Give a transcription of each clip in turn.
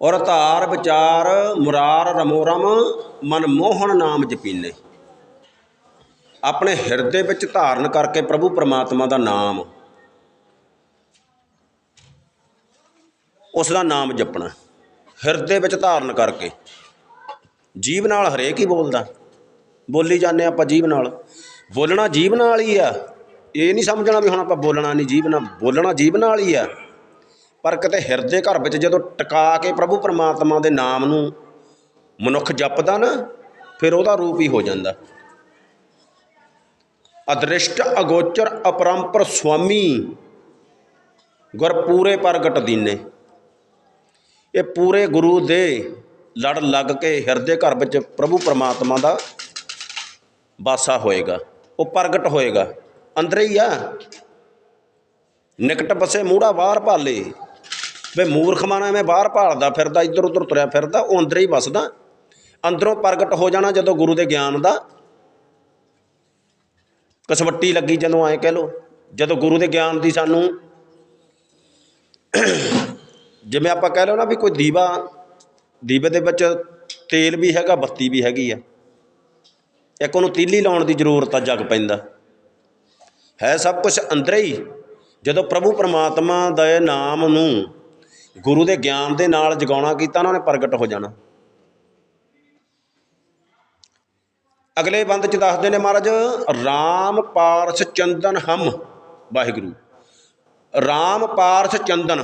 ਔਰ ਧਾਰ, ਵਿਚਾਰ, ਮੁਰਾਰ ਰਮੋ ਰਮ ਮਨ ਨਾਮ ਜਪੀਨੇ। ਆਪਣੇ ਹਿਰਦੇ ਵਿੱਚ ਧਾਰਨ ਕਰਕੇ ਪ੍ਰਭੂ ਪਰਮਾਤਮਾ ਦਾ ਨਾਮ, ਉਸ ਦਾ ਨਾਮ ਜਪਣਾ। ਹਿਰਦੇ ਵਿੱਚ ਧਾਰਨ ਕਰਕੇ। ਜੀਵ ਨਾਲ ਹਰੇਕ ਹੀ ਬੋਲਦਾ। ਬੋਲੀ ਜਾਂਦੇ ਆਪਾਂ ਜੀਵ ਨਾਲ। ਬੋਲਣਾ ਜੀਵ ਨਾਲ ਹੀ ਆ। ਇਹ ਨਹੀਂ ਸਮਝਣਾ ਵੀ ਹੁਣ ਆਪਾਂ ਬੋਲਣਾ ਨਹੀਂ, ਜੀਵ ਨਾਲ ਬੋਲਣਾ ਜੀਵ ਨਾਲ ਹੀ ਆ। ਪਰ ਕਿਤੇ ਹਿਰਦੇ ਘਰ ਵਿੱਚ ਜਦੋਂ ਟਿਕਾ ਕੇ ਪ੍ਰਭੂ ਪਰਮਾਤਮਾ ਦੇ ਨਾਮ ਨੂੰ ਮਨੁੱਖ ਜਪਦਾ ਨਾ, ਫਿਰ ਉਹਦਾ ਰੂਪ ਹੀ ਹੋ ਜਾਂਦਾ। ਅਦ੍ਰਿਸ਼ਟ ਅਗੋਚਰ ਅਪਰੰਪਰ ਸੁਆਮੀ ਗੁਰ ਪੂਰੇ ਪ੍ਰਗਟ ਦੀਨੇ। ਇਹ ਪੂਰੇ ਗੁਰੂ ਦੇ ਲੜ ਲੱਗ ਕੇ ਹਿਰਦੇ ਘਰ ਵਿੱਚ ਪ੍ਰਭੂ ਪਰਮਾਤਮਾ ਦਾ ਵਾਸਾ ਹੋਏਗਾ, ਉਹ ਪ੍ਰਗਟ ਹੋਏਗਾ। ਅੰਦਰ ਹੀ ਆ। ਨਿਕਟ ਬਸੇ ਮੂੜਾ ਬਾਹਰ ਭਾਲੇ। ਵੇ ਮੂਰਖ ਮਾਨਾ ਐਵੇਂ ਬਾਹਰ ਭਾਲਦਾ ਫਿਰਦਾ, ਇੱਧਰ ਉੱਧਰ ਤੁਰਿਆ ਫਿਰਦਾ, ਉਹ ਅੰਦਰ ਹੀ ਵਸਦਾ। ਅੰਦਰੋਂ ਪ੍ਰਗਟ ਹੋ ਜਾਣਾ ਜਦੋਂ ਗੁਰੂ ਦੇ ਗਿਆਨ ਦਾ। ਕਸਵੱਟੀ ਲੱਗੀ ਜਦੋਂ ਐਂ ਕਹਿ ਲੋ ਜਦੋਂ ਗੁਰੂ ਦੇ ਗਿਆਨ ਦੀ ਸਾਨੂੰ ਜਿਵੇਂ ਆਪਾਂ ਕਹਿ ਲਓ ਨਾ ਵੀ ਕੋਈ ਦੀਵਾ, ਦੀਵੇ ਦੇ ਵਿੱਚ ਤੇਲ ਵੀ ਹੈਗਾ, ਬੱਤੀ ਵੀ ਹੈਗੀ ਆ। ਇੱਕ ਉਹਨੂੰ ਤੀਲੀ ਲਾਉਣ ਦੀ ਜ਼ਰੂਰਤ ਆ, ਜਗ ਪੈਂਦਾ। ਹੈ ਸਭ ਕੁਝ ਅੰਦਰ ਹੀ। ਜਦੋਂ ਪ੍ਰਭੂ ਪਰਮਾਤਮਾ ਦੇ ਨਾਮ ਨੂੰ ਗੁਰੂ ਦੇ ਗਿਆਨ ਦੇ ਨਾਲ ਜਗਾਉਣਾ ਕੀਤਾ ਉਹਨਾਂ ਨੇ ਪ੍ਰਗਟ ਹੋ ਜਾਣਾ। ਅਗਲੇ ਬੰਦ ਚ ਦੱਸਦੇ ਨੇ ਮਹਾਰਾਜ RAM ਪਾਰਸ ਚੰਦਨ ਹਮ, ਵਾਹਿਗੁਰੂ। RAM ਪਾਰਸ ਚੰਦਨ,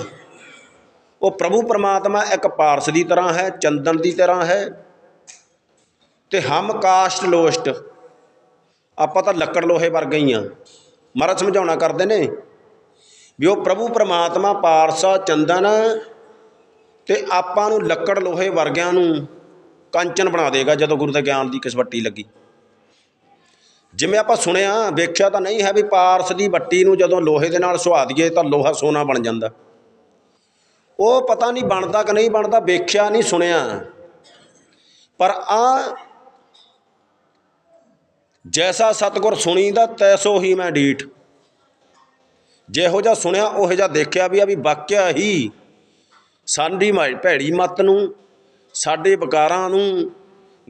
ਉਹ ਪ੍ਰਭੂ ਪਰਮਾਤਮਾ ਇੱਕ ਪਾਰਸ ਦੀ ਤਰ੍ਹਾਂ ਹੈ, ਚੰਦਨ ਦੀ ਤਰ੍ਹਾਂ ਹੈ। ਤੇ ਹਮ ਕਾਸ਼ਟ ਲੋਸ਼ਟ, ਆਪਾਂ ਤਾਂ ਲੱਕੜ ਲੋਹੇ ਵਰਗੇ ਹੀ ਆ। ਮਹਾਰਾਜ ਸਮਝਾਉਣਾ ਕਰਦੇ ਨੇ ਵੀ ਉਹ ਪ੍ਰਭੂ ਪਰਮਾਤਮਾ, ਪਾਰਸਾ, ਚੰਦਨ ਤੇ ਆਪਾਂ ਨੂੰ ਲੱਕੜ ਲੋਹੇ ਵਰਗਿਆਂ ਨੂੰ ਕੰਚਨ ਬਣਾ ਦੇਗਾ ਜਦੋਂ ਗੁਰੂ ਦੇ ਗਿਆਨ ਦੀ ਕਿਸਵੱਟੀ ਲੱਗੀ। ਜਿਵੇਂ ਆਪਾਂ ਸੁਣਿਆ, ਵੇਖਿਆ ਤਾਂ ਨਹੀਂ ਹੈ ਵੀ ਪਾਰਸ ਦੀ ਵੱਟੀ ਨੂੰ ਜਦੋਂ ਲੋਹੇ ਦੇ ਨਾਲ ਸੁਹਾ ਦਈਏ ਤਾਂ ਲੋਹਾ ਸੋਨਾ ਬਣ ਜਾਂਦਾ। ਉਹ ਪਤਾ ਨਹੀਂ ਬਣਦਾ ਕਿ ਨਹੀਂ ਬਣਦਾ, ਵੇਖਿਆ ਨਹੀਂ, ਸੁਣਿਆ। ਪਰ ਆ ਜੈਸਾ ਸਤਗੁਰ ਸੁਣੀਦਾ, ਤੈਸੋ ਹੀ ਮੈਂ ਡੀਠ। ਜਿਹੋ ਜਿਹਾ ਸੁਣਿਆ, ਉਹੋ ਜਿਹਾ ਦੇਖਿਆ ਵੀ ਆ ਵੀ ਵਾਕਿਆ ਹੀ ਸਾਡੀ ਮਾ- ਭੈੜੀ ਮਤ ਨੂੰ, ਸਾਡੇ ਵਿਕਾਰਾਂ ਨੂੰ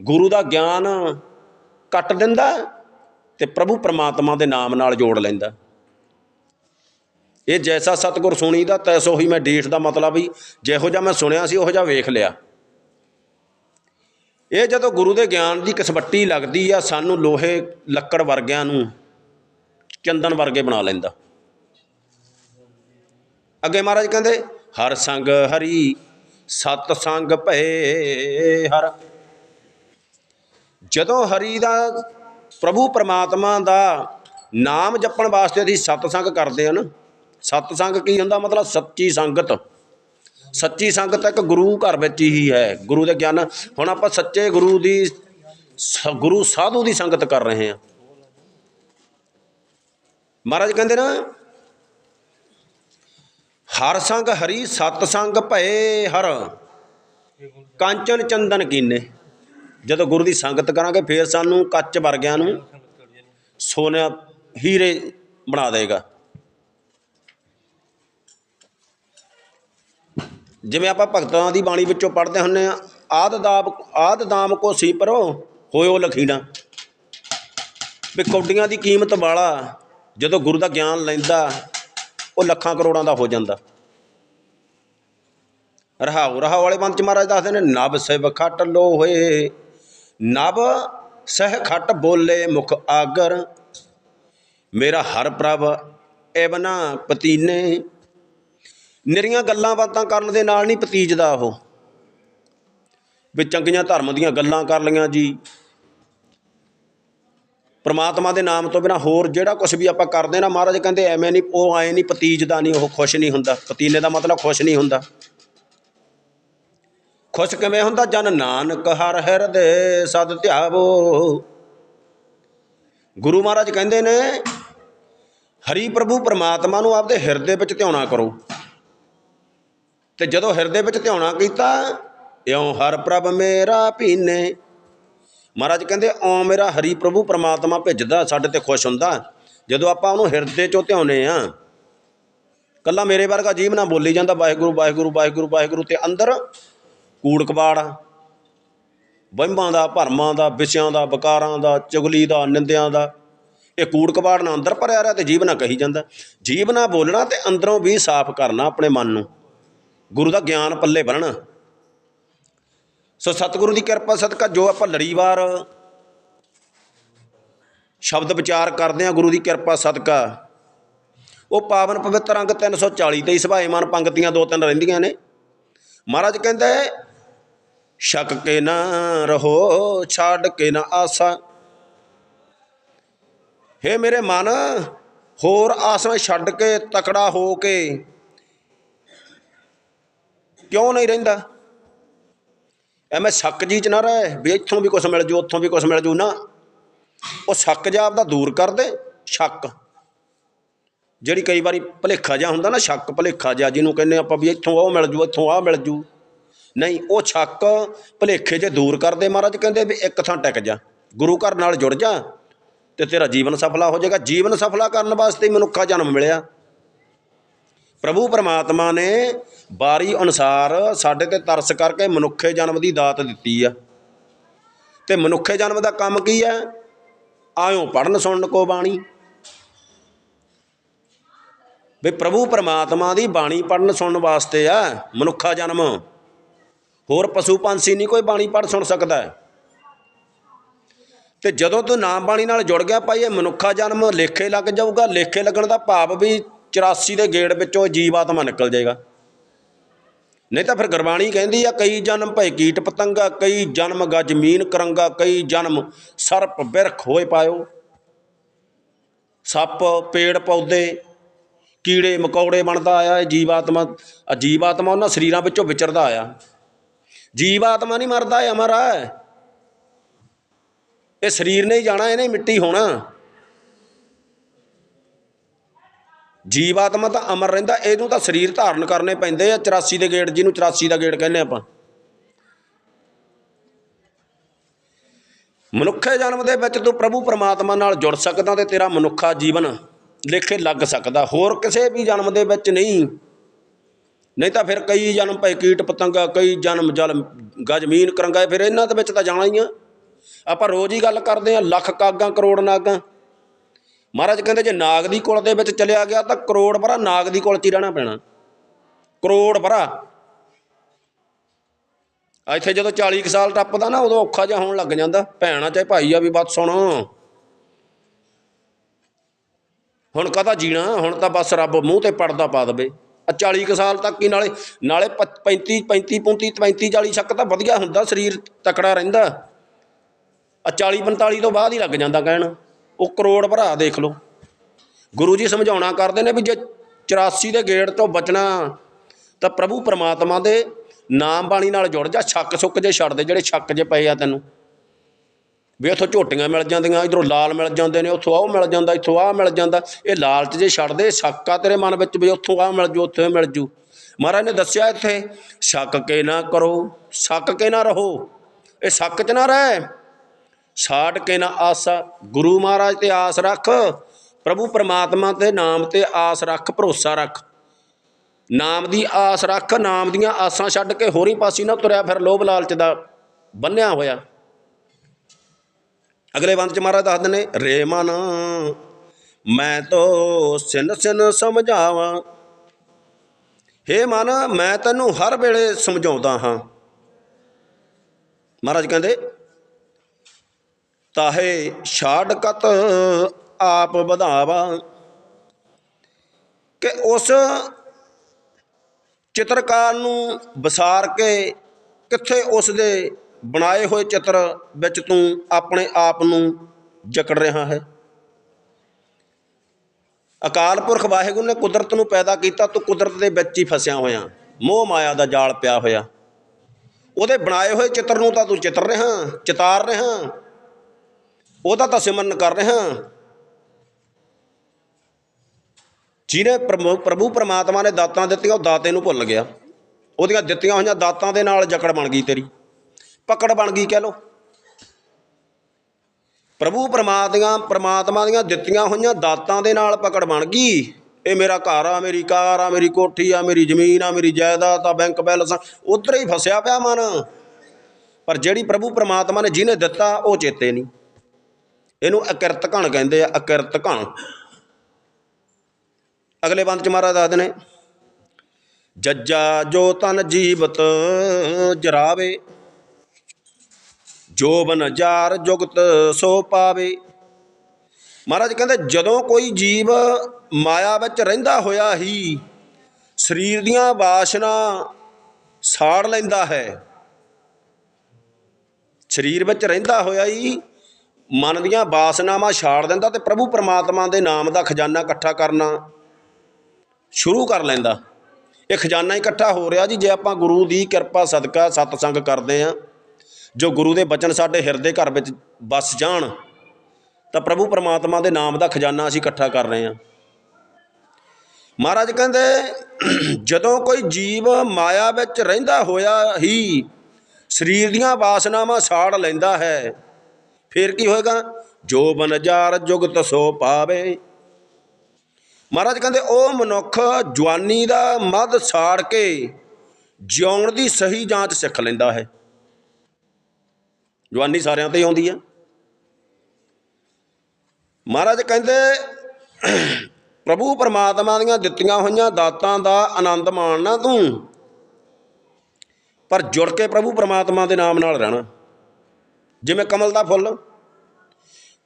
ਗੁਰੂ ਦਾ ਗਿਆਨ ਕੱਟ ਦਿੰਦਾ ਤੇ ਪ੍ਰਭੂ ਪਰਮਾਤਮਾ ਦੇ ਨਾਮ ਨਾਲ ਜੋੜ ਲੈਂਦਾ ਇਹ ਜੈਸਾ ਸਤਗੁਰ ਸੁਣੀਦਾ, ਤੈਸੋ ਹੀ ਮੈਂ ਡੀਠ ਦਾ ਮਤਲਬ ਵੀ ਜਿਹੋ ਜਿਹਾ ਮੈਂ ਸੁਣਿਆ ਸੀ, ਉਹੋ ਜਿਹਾ ਵੇਖ ਲਿਆ। ਇਹ ਜਦੋਂ ਗੁਰੂ ਦੇ ਗਿਆਨ ਦੀ ਕਸਬੱਟੀ ਲੱਗਦੀ ਆ, ਸਾਨੂੰ ਲੋਹੇ ਲੱਕੜ ਵਰਗਿਆਂ ਨੂੰ ਚੰਦਨ ਵਰਗੇ ਬਣਾ ਲੈਂਦਾ। ਅੱਗੇ ਮਹਾਰਾਜ ਕਹਿੰਦੇ, ਹਰ ਸੰਗ ਹਰੀ, ਸਤ ਸੰਗ ਭਏ ਹਰ। ਜਦੋਂ ਹਰੀ ਦਾ, ਪ੍ਰਭੂ ਪਰਮਾਤਮਾ ਦਾ ਨਾਮ ਜਪਣ ਵਾਸਤੇ ਅਸੀਂ ਸਤ ਸੰਗ ਕਰਦੇ ਹਾਂ ਨਾ, ਸਤ ਸੰਗ ਕੀ ਹੁੰਦਾ? ਮਤਲਬ ਸੱਚੀ ਸੰਗਤ। ਸੱਚੀ ਸੰਗਤ ਇੱਕ ਗੁਰੂ ਘਰ ਵਿੱਚ ਹੀ ਹੈ। ਗੁਰੂ ਦੇ ਗਿਆਨ, ਹੁਣ ਆਪਾਂ ਸੱਚੇ ਗੁਰੂ ਦੀ ਗੁਰੂ ਸਾਧੂ ਦੀ ਸੰਗਤ ਕਰ ਰਹੇ ਹਾਂ। ਮਹਾਰਾਜ ਕਹਿੰਦੇ ਨਾ ਹਰ ਸੰਗ ਹਰੀ ਸਤ ਸੰਗ ਭਏ ਹਰ। ਕਾਂਚਨ ਚੰਦਨ ਕੀਨੇ। ਜਦੋਂ ਗੁਰੂ ਦੀ ਸੰਗਤ ਕਰਾਂਗੇ, ਫੇਰ ਸਾਨੂੰ ਕੱਚ ਵਰਗਿਆਂ ਨੂੰ ਸੋਨਾ ਹੀਰੇ ਬਣਾ ਦੇਗਾ। ਜਿਵੇਂ ਆਪਾਂ ਭਗਤਾਂ ਦੀ ਬਾਣੀ ਵਿੱਚੋਂ ਪੜ੍ਹਦੇ ਹੁੰਨੇ ਆ, ਆਦ ਦਾਬ, ਆਦ ਦਾਮ ਕੋ ਸੀ ਪਰੋ, ਹੋਇਓ ਲਖੀਣਾ ਵੀ ਕੌਡੀਆਂ ਦੀ ਕੀਮਤ ਵਾਲਾ, ਜਦੋਂ ਗੁਰੂ ਦਾ ਗਿਆਨ ਲੈਂਦਾ ਉਹ ਲੱਖਾਂ ਕਰੋੜਾਂ ਦਾ ਹੋ ਜਾਂਦਾ। ਰਹਾਉ ਰਹਾਉ ਵਾਲੇ ਬੰਦ ਚ ਮਹਾਰਾਜ ਦੱਸਦੇ ਨੇ ਨਭ ਸਿਵ ਖੱਟ ਲੋ ਨਭ ਸਹ ਖੱਟ ਬੋਲੇ ਮੁਖ ਆਗਰ, ਮੇਰਾ ਹਰ ਪ੍ਰਭ ਐਵਨਾ ਪਤੀਨੇ। ਨਿਰੀਆਂ ਗੱਲਾਂ ਬਾਤਾਂ ਕਰਨ ਦੇ ਨਾਲ ਨਹੀਂ ਪਤੀਜਦਾ ਉਹ। ਵੀ ਚੰਗੀਆਂ ਧਰਮ ਦੀਆਂ ਗੱਲਾਂ ਕਰ ਲਈਆਂ ਜੀ। ਪ੍ਰਮਾਤਮਾ ਦੇ ਨਾਮ ਤੋਂ ਬਿਨਾ ਹੋਰ ਜਿਹੜਾ ਕੁਝ ਵੀ ਆਪਾਂ ਕਰਦੇ ਨਾ ਮਹਾਰਾਜ ਕਹਿੰਦੇ ਐਵੇਂ ਨਹੀਂ, ਉਹ ਆਏ ਨਹੀਂ, ਪਤੀਜ ਦਾ ਨਹੀਂ, ਉਹ ਖੁਸ਼ ਨਹੀਂ ਹੁੰਦਾ। ਪਤੀਲੇ ਦਾ ਮਤਲਬ ਖੁਸ਼ ਨਹੀਂ ਹੁੰਦਾ। ਖੁਸ਼ ਕਿਵੇਂ ਹੁੰਦਾ? ਜਨ ਨਾਨਕ ਹਰ ਹਿਰਦੇ ਸਦ ਧਿਆਵੋ। ਗੁਰੂ ਮਹਾਰਾਜ ਕਹਿੰਦੇ ਨੇ, ਹਰੀ ਪ੍ਰਭੂ ਪਰਮਾਤਮਾ ਨੂੰ ਆਪਦੇ ਹਿਰਦੇ ਵਿੱਚ ਧਿਆਉਣਾ ਕਰੋ। ਤੇ ਜਦੋਂ ਹਿਰਦੇ ਵਿੱਚ ਧਿਆਉਣਾ ਕੀਤਾ, ਇਉਂ ਹਰ ਪ੍ਰਭ ਮੇਰਾ ਪੀਨੇ। ਮਹਾਰਾਜ ਕਹਿੰਦੇ ਓ ਮੇਰਾ ਹਰੀ ਪ੍ਰਭੂ ਪਰਮਾਤਮਾ ਭਿੱਜਦਾ, ਸਾਡੇ ਤੇ ਖੁਸ਼ ਹੁੰਦਾ। ਜਦੋਂ ਆਪਾਂ ਉਹਨੂੰ ਹਿਰਦੇ ਚੋਂ ਧਿਆਉਨੇ ਆ ਕੱਲਾ ਮੇਰੇ ਵਰਗਾ ਜੀਵ ਨਾ ਬੋਲੀ ਜਾਂਦਾ, ਵਾਹਿਗੁਰੂ ਵਾਹਿਗੁਰੂ ਵਾਹਿਗੁਰੂ ਵਾਹਿਗੁਰੂ ਤੇ ਅੰਦਰ ਕੂੜ ਕਬਾੜ, ਵਹਿਮਾਂ ਦਾ, ਭਰਮਾਂ ਦਾ, ਵਿਸ਼ਿਆਂ ਦਾ, ਵਿਕਾਰਾਂ ਦਾ, ਚੁਗਲੀ ਦਾ, ਨਿੰਦਿਆਂ ਦਾ, ਇਹ ਕੂੜ ਕਬਾੜ ਨਾ ਅੰਦਰ ਭਰਿਆ ਰਿਹਾ ਤੇ ਜੀਭ ਨਾ ਕਹੀ ਜਾਂਦਾ। ਜੀਭ ਨਾ ਬੋਲਣਾ ਤੇ ਅੰਦਰੋਂ ਵੀ ਸਾਫ਼ ਕਰਨਾ ਆਪਣੇ ਮਨ ਨੂੰ। ਗੁਰੂ ਦਾ ਗਿਆਨ ਪੱਲੇ ਬੰਨਣਾ ਸੋ ਸਤਿਗੁਰੂ ਦੀ ਕਿਰਪਾ ਸਦਕਾ ਜੋ ਆਪਾਂ ਲੜੀਵਾਰ ਸ਼ਬਦ ਵਿਚਾਰ ਕਰਦੇ ਆ ਗੁਰੂ ਦੀ ਕਿਰਪਾ ਸਦਕਾ। ਉਹ ਪਾਵਨ ਪਵਿੱਤਰ ਅੰਗ 340 ਤੇ ਸੁਭਾਏਮਾਨ ਪੰਕਤੀਆਂ ਦੋ ਤਿੰਨ ਰਹਿੰਦੀਆਂ ਨੇ। ਮਹਾਰਾਜ ਕਹਿੰਦੇ ਸ਼ੱਕ ਕੇ ਨਾ ਰਹੋ ਛੱਡ ਕੇ ਨਾ ਆਸਾ। ਹੇ ਮੇਰੇ ਮਨ, ਹੋਰ ਆਸਾਂ ਛੱਡ ਕੇ ਤਕੜਾ ਹੋ ਕੇ ਕਿਉਂ ਨਹੀਂ ਰਹਿੰਦਾ? ਐਵੇਂ ਸ਼ੱਕ ਜੀ ਚ ਨਾ ਰਹੇ, ਵੀ ਇੱਥੋਂ ਵੀ ਕੁਝ ਮਿਲ ਜੂ, ਉੱਥੋਂ ਵੀ ਕੁਝ ਮਿਲ ਜੂ, ਨਾ। ਉਹ ਸ਼ੱਕ ਜਾ ਆਪਦਾ ਦੂਰ ਕਰ ਦੇ, ਸ਼ੱਕ। ਜਿਹੜੀ ਕਈ ਵਾਰੀ ਭਲੇਖਾ ਜਾ ਹੁੰਦਾ ਨਾ, ਸ਼ੱਕ ਭਲੇਖਾ ਜਾ ਜਿਹਨੂੰ ਕਹਿੰਦੇ ਆਪਾਂ ਵੀ ਇੱਥੋਂ ਉਹ ਮਿਲ ਜੂ, ਇੱਥੋਂ ਆਹ ਮਿਲ ਜੂ। ਨਹੀਂ, ਉਹ ਸ਼ੱਕ ਭਲੇਖੇ ਜੇ ਦੂਰ ਕਰਦੇ ਮਹਾਰਾਜ, ਕਹਿੰਦੇ ਵੀ ਇੱਕ ਥਾਂ ਟਿਕ ਜਾ, ਗੁਰੂ ਘਰ ਨਾਲ ਜੁੜ ਜਾ, ਤੇ ਤੇਰਾ ਜੀਵਨ ਸਫਲਾ ਹੋ ਜਾਏਗਾ। ਜੀਵਨ ਸਫਲਾ ਕਰਨ ਵਾਸਤੇ ਮਨੁੱਖਾ ਜਨਮ ਮਿਲਿਆ। ਪ੍ਰਭੂ ਪਰਮਾਤਮਾ ਨੇ ਬਾਰੀ ਅਨੁਸਾਰ ਸਾਡੇ ਤੇ ਤਰਸ ਕਰਕੇ ਮਨੁੱਖੇ ਜਨਮ ਦੀ ਦਾਤ ਦਿੱਤੀ ਆ। ਤੇ ਮਨੁੱਖੇ ਜਨਮ ਦਾ ਕੰਮ ਕੀ ਹੈ ਆਇਓ ਪੜਨ ਸੁਣਨ ਕੋ ਬਾਣੀ। ਵੀ ਪ੍ਰਭੂ ਪਰਮਾਤਮਾ ਦੀ ਬਾਣੀ ਪੜਨ ਸੁਣਨ ਵਾਸਤੇ ਆ ਮਨੁੱਖਾ ਜਨਮ। ਹੋਰ ਪਸ਼ੂ ਪੰਛੀ ਨਹੀਂ ਕੋਈ ਬਾਣੀ ਪੜ ਸੁਣ ਸਕਦਾ। ਹੈ। ਤੇ ਜਦੋਂ ਤੂੰ ਨਾਮ ਬਾਣੀ ਨਾਲ ਜੁੜ ਗਿਆ ਭਾਈ, ਇਹ ਮਨੁੱਖਾ ਜਨਮ ਲੇਖੇ ਲੱਗ ਜਾਊਗਾ। ਲੇਖੇ ਲੱਗਣ ਦਾ ਭਾਵ ਵੀ 84 ਦੇ ਗੇੜ ਵਿੱਚੋਂ ਜੀਵਾਤਮਾ ਨਿਕਲ ਜਾਏਗਾ। ਨਹੀਂ ਤਾਂ ਫਿਰ ਗੁਰਬਾਣੀ ਕਹਿੰਦੀ ਆ, ਕਈ ਜਨਮ ਭਏ ਕੀਟ ਪਤੰਗਾ, ਕਈ ਜਨਮ ਗਜ਼ਮੀਨ ਕਰੰਗਾ, ਕਈ ਜਨਮ ਸਰਪ ਬਿਰਖ ਹੋਏ ਪਾਇਓ। ਸੱਪ, ਪੇੜ, ਪੌਦੇ, ਕੀੜੇ, ਮਕੌੜੇ ਬਣਦਾ ਆਇਆ, ਇਹ ਜੀਵਾਤਮਾ ਆ ਜੀਵਾਤਮਾ ਉਹਨਾਂ ਸਰੀਰਾਂ ਵਿੱਚੋਂ ਵਿਚਰਦਾ ਆਇਆ। ਜੀਵਾਤਮਾ ਨਹੀਂ ਮਰਦਾ ਇਹ ਅਮਰ ਹੈ ਇਹ ਸਰੀਰ ਨੇ ਹੀ ਜਾਣਾ, ਇਹਨੇ ਮਿੱਟੀ ਹੋਣਾ। ਜੀਵਾਤਮਾ ਤਾਂ ਅਮਰ ਰਹਿੰਦਾ, ਇਹਨੂੰ ਤਾਂ ਸਰੀਰ ਧਾਰਨ ਕਰਨੇ ਪੈਂਦੇ ਆ 84 ਦੇ ਗੇੜ, ਜਿਹਨੂੰ 84 ਦਾ ਗੇੜ ਕਹਿੰਦੇ ਆਪਾਂ। ਮਨੁੱਖੇ ਜਨਮ ਦੇ ਵਿੱਚ ਤੂੰ ਪ੍ਰਭੂ ਪਰਮਾਤਮਾ ਨਾਲ ਜੁੜ ਸਕਦਾ ਤੇ ਤੇਰਾ ਮਨੁੱਖਾ ਜੀਵਨ ਲੇਖੇ ਲੱਗ ਸਕਦਾ। ਹੋਰ ਕਿਸੇ ਵੀ ਜਨਮ ਦੇ ਵਿੱਚ ਨਹੀਂ। ਨਹੀਂ ਤਾਂ ਫਿਰ ਕਈ ਜਨਮ ਭਾਈ ਕੀਟ ਪਤੰਗਾ, ਕਈ ਜਨਮ ਜਲ ਗਜਮੀਨ ਕਰੰਗਾ, ਫਿਰ ਇਹਨਾਂ ਦੇ ਵਿੱਚ ਤਾਂ ਜਾਣਾ ਹੀ ਆ। ਆਪਾਂ ਰੋਜ਼ ਹੀ ਗੱਲ ਕਰਦੇ ਆ, ਲੱਖ ਕਾਗਾਂ, ਕਰੋੜ ਨਾਗਾਂ। ਮਹਾਰਾਜ ਕਹਿੰਦੇ ਜੇ ਨਾਗ ਦੀ ਕੁਲ ਦੇ ਵਿੱਚ ਚਲਿਆ ਗਿਆ ਤਾਂ ਕਰੋੜ ਭਰਾ ਨਾਗ ਦੀ ਕੁਲ 'ਚ ਹੀ ਰਹਿਣਾ ਪੈਣਾ। ਕਰੋੜ ਭਰਾ। ਇੱਥੇ ਜਦੋਂ 40 ਕੁ ਸਾਲ ਟੱਪਦਾ ਨਾ, ਉਦੋਂ ਔਖਾ ਜਿਹਾ ਹੋਣ ਲੱਗ ਜਾਂਦਾ। ਭੈਣਾ ਚਾਹੇ ਭਾਈ ਆ ਵੀ ਬਾਤ ਸੁਣੋ। ਹੁਣ ਕਹਦਾ ਜੀਣਾ? ਹੁਣ ਤਾਂ ਬਸ ਰੱਬ ਮੂੰਹ ਤੇ ਪੜਦਾ ਪਾ ਦਵੇ। ਆ 40 ਕੁ ਸਾਲ ਤੱਕ ਹੀ ਨਾਲੇ ਨਾਲੇ 35 35 35 35 40 ਸ਼ੱਕ ਤਾਂ ਵਧੀਆ ਹੁੰਦਾ, ਸਰੀਰ ਤਕੜਾ ਰਹਿੰਦਾ। ਆ 40 45 ਤੋਂ ਬਾਅਦ ਹੀ ਲੱਗ ਜਾਂਦਾ ਕਹਿਣਾ। ਉਹ ਕਰੋੜ ਭਰਾ ਦੇਖ ਲਓ। ਗੁਰੂ ਜੀ ਸਮਝਾਉਣਾ ਕਰਦੇ ਨੇ ਵੀ ਜੇ 84 ਦੇ ਗੇੜ ਤੋਂ ਬਚਣਾ, ਤਾਂ ਪ੍ਰਭੂ ਪਰਮਾਤਮਾ ਦੇ ਨਾਮ ਬਾਣੀ ਨਾਲ ਜੁੜ ਜਾ, ਛੱਕ ਸੁੱਕ ਜੇ ਛੱਡ ਦੇ, ਜਿਹੜੇ ਛੱਕ ਜੇ ਪਏ ਆ ਤੈਨੂੰ। ਵੀ ਉੱਥੋਂ ਝੋਟੀਆਂ ਮਿਲ ਜਾਂਦੀਆਂ, ਇਧਰੋਂ ਲਾਲ ਮਿਲ ਜਾਂਦੇ ਨੇ, ਉੱਥੋਂ ਆਹ ਮਿਲ ਜਾਂਦਾ, ਇੱਥੋਂ ਆਹ ਮਿਲ ਜਾਂਦਾ। ਇਹ ਲਾਲਚ ਜੇ ਛੱਡ ਦੇ ਸ਼ੱਕ ਆ ਤੇਰੇ ਮਨ ਵਿੱਚ ਵੀ ਉੱਥੋਂ ਆਹ ਮਿਲ ਜੂ, ਉੱਥੇ ਮਿਲ ਜੂ। ਮਹਾਰਾਜ ਨੇ ਦੱਸਿਆ ਇੱਥੇ ਸ਼ੱਕ ਕੇ ਨਾ ਕਰੋ ਸ਼ੱਕ ਕੇ ਨਾ ਰਹੋ। ਇਹ ਸ਼ੱਕ 'ਚ ਨਾ ਰਹਿ। ਛਾੜ ਕੇ ਨਾ ਆਸਾ। ਗੁਰੂ ਮਹਾਰਾਜ ਤੇ ਆਸ ਰੱਖ। ਪ੍ਰਭੂ ਪਰਮਾਤਮਾ ਤੇ ਨਾਮ ਤੇ ਆਸ ਰੱਖ, ਭਰੋਸਾ ਰੱਖ। ਨਾਮ ਦੀ ਆਸ ਰੱਖ, ਨਾਮ ਦੀਆਂ ਆਸਾਂ ਛੱਡ ਕੇ ਹੋਰੀ ਪਾਸੀ ਨਾ ਤੁਰਿਆ ਫਿਰ ਲੋਭ ਲਾਲਚ ਦਾ ਬੰਨਿਆ ਹੋਇਆ। ਅਗਲੇ ਬੰਦ ਚ ਮਹਾਰਾਜ ਦੱਸਦੇ ਨੇ, ਰੇ ਮਨ, ਮੈਂ ਤੋ ਸਿਨ ਸਿਨ ਸਮਝਾਵਾਂ। ਹੇ ਮਨ, ਮੈਂ ਤੈਨੂੰ ਹਰ ਵੇਲੇ ਸਮਝਾਉਂਦਾ ਹਾਂ। ਮਹਾਰਾਜ ਕਹਿੰਦੇ ਤਾਹੇ ਛਾੜਕਤ ਆਪ ਵਧਾਵਾ। ਕਿ ਉਸ ਚਿੱਤਰਕਾਰ ਨੂੰ ਵਿਸਾਰ ਕੇ ਕਿੱਥੇ ਉਸ ਦੇ ਬਣਾਏ ਹੋਏ ਚਿੱਤਰ ਵਿੱਚ ਤੂੰ ਆਪਣੇ ਆਪ ਨੂੰ ਜਕੜ ਰਿਹਾ ਹੈ। ਅਕਾਲ ਪੁਰਖ ਵਾਹਿਗੁਰੂ ਨੇ ਕੁਦਰਤ ਨੂੰ ਪੈਦਾ ਕੀਤਾ, ਤੂੰ ਕੁਦਰਤ ਦੇ ਵਿੱਚ ਹੀ ਫਸਿਆ ਹੋਇਆ, ਮੋਹ ਮਾਇਆ ਦਾ ਜਾਲ ਪਿਆ ਹੋਇਆ। ਉਹਦੇ ਬਣਾਏ ਹੋਏ ਚਿੱਤਰ ਨੂੰ ਤਾਂ ਤੂੰ ਚਿੱਤਰ ਰਿਹਾ, ਚਿਤਾਰ ਰਿਹਾ। ਉਹਦਾ ਤਾਂ ਸਿਮਰਨ ਕਰ ਰਿਹਾ। ਜਿਹਨੇ ਪ੍ਰਭੂ ਪ੍ਰਭੂ ਪਰਮਾਤਮਾ ਨੇ ਦਾਤਾਂ ਦਿੱਤੀਆਂ, ਉਹ ਦਾਤੇ ਨੂੰ ਭੁੱਲ ਗਿਆ। ਉਹਦੀਆਂ ਦਿੱਤੀਆਂ ਹੋਈਆਂ ਦਾਤਾਂ ਦੇ ਨਾਲ ਜਕੜ ਬਣ ਗਈ ਤੇਰੀ। ਪਕੜ ਬਣ ਗਈ ਕਹਿ ਲੋ ਪ੍ਰਭੂ ਪਰਮਾਤਮਾ ਪਰਮਾਤਮਾ ਦੀਆਂ ਦਿੱਤੀਆਂ ਹੋਈਆਂ ਦਾਤਾਂ ਦੇ ਨਾਲ ਪਕੜ ਬਣ ਗਈ। ਇਹ ਮੇਰਾ ਘਰ ਆ, ਮੇਰੀ ਕਾਰ ਆ, ਮੇਰੀ ਕੋਠੀ ਆ, ਮੇਰੀ ਜ਼ਮੀਨ ਆ, ਮੇਰੀ ਜਾਇਦਾਦ ਆ, ਬੈਂਕ ਬੈਲੈਂਸ ਆ, ਉਧਰ ਹੀ ਫਸਿਆ ਪਿਆ ਮਨ। ਪਰ ਜਿਹੜੀ ਪ੍ਰਭੂ ਪਰਮਾਤਮਾ ਨੇ ਜਿਹਨੇ ਦਿੱਤਾ, ਉਹ ਚੇਤੇ ਨਹੀਂ। ਇਹਨੂੰ ਅਕਿਰਤ ਘਣ ਕਹਿੰਦੇ ਆ, ਅਕਿਰਤ ਘਣ। ਅਗਲੇ ਬੰਦ ਚ ਮਹਾਰਾਜ ਦੱਸਦੇ ਨੇ, ਜੱਜਾ ਜੋ ਤਨ ਜੀਵਤ ਜਰਾਵੇ ਜੋਬਨ ਜਾਰ ਜੁਗਤ ਸੋ ਪਾਵੇ। ਮਹਾਰਾਜ ਕਹਿੰਦੇ, ਜਦੋਂ ਕੋਈ ਜੀਵ ਮਾਇਆ ਵਿੱਚ ਰਹਿੰਦਾ ਹੋਇਆ ਹੀ, ਸਰੀਰ ਦੀਆਂ ਵਾਸ਼ਨਾ ਸਾੜ ਲੈਂਦਾ ਹੈ। ਸਰੀਰ ਵਿੱਚ ਰਹਿੰਦਾ ਹੋਇਆ ਹੀ ਮਨ ਦੀਆਂ ਵਾਸਨਾਵਾਂ ਛਾੜ ਦਿੰਦਾ ਤੇ ਪ੍ਰਭੂ ਪਰਮਾਤਮਾ ਦੇ ਨਾਮ ਦਾ ਖਜ਼ਾਨਾ ਇਕੱਠਾ ਕਰਨਾ ਸ਼ੁਰੂ ਕਰ ਲੈਂਦਾ। ਇਹ ਖਜ਼ਾਨਾ ਇਕੱਠਾ ਹੋ ਰਿਹਾ ਜੀ, ਜੇ ਆਪਾਂ ਗੁਰੂ ਦੀ ਕਿਰਪਾ, ਸਦਕਾ, ਸਤਸੰਗ ਕਰਦੇ ਆ ਜੋ ਗੁਰੂ ਦੇ ਬਚਨ ਸਾਡੇ ਹਿਰਦੇ ਘਰ ਵਿੱਚ ਵਸ ਜਾਣ, ਤਾਂ ਪ੍ਰਭੂ ਪਰਮਾਤਮਾ ਦੇ ਨਾਮ ਦਾ ਖਜ਼ਾਨਾ ਅਸੀਂ ਇਕੱਠਾ ਕਰ ਰਹੇ ਹਾਂ। ਮਹਾਰਾਜ ਕਹਿੰਦੇ, ਜਦੋਂ ਕੋਈ ਜੀਵ ਮਾਇਆ ਵਿੱਚ ਰਹਿੰਦਾ ਹੋਇਆ ਹੀ, ਸਰੀਰ ਦੀਆਂ ਵਾਸਨਾਵਾਂ ਸਾੜ ਲੈਂਦਾ ਹੈ ਫਿਰ ਕੀ ਹੋਏਗਾ? ਜੋ ਬਨਜਾਰ ਜੁਗਤ ਸੋ ਪਾਵੇ। ਮਹਾਰਾਜ ਕਹਿੰਦੇ ਉਹ ਮਨੁੱਖ, ਜਵਾਨੀ ਦਾ ਮਦ ਸਾੜ ਕੇ ਜਿਉਣ ਦੀ ਸਹੀ ਜਾਂਚ ਸਿੱਖ ਲੈਂਦਾ ਹੈ। ਜਵਾਨੀ ਸਾਰਿਆਂ ਤੇ ਆਉਂਦੀ ਹੈ। ਮਹਾਰਾਜ ਕਹਿੰਦੇ, ਪ੍ਰਭੂ ਪਰਮਾਤਮਾ ਦੀਆਂ ਦਿੱਤੀਆਂ ਹੋਈਆਂ ਦਾਤਾਂ ਦਾ ਆਨੰਦ ਮਾਣਨਾ ਤੂੰ। ਪਰ ਜੁੜ ਕੇ ਪ੍ਰਭੂ ਪਰਮਾਤਮਾ ਦੇ ਨਾਮ ਨਾਲ ਰਹਿਣਾ। ਜਿਵੇਂ ਕਮਲ ਦਾ ਫੁੱਲ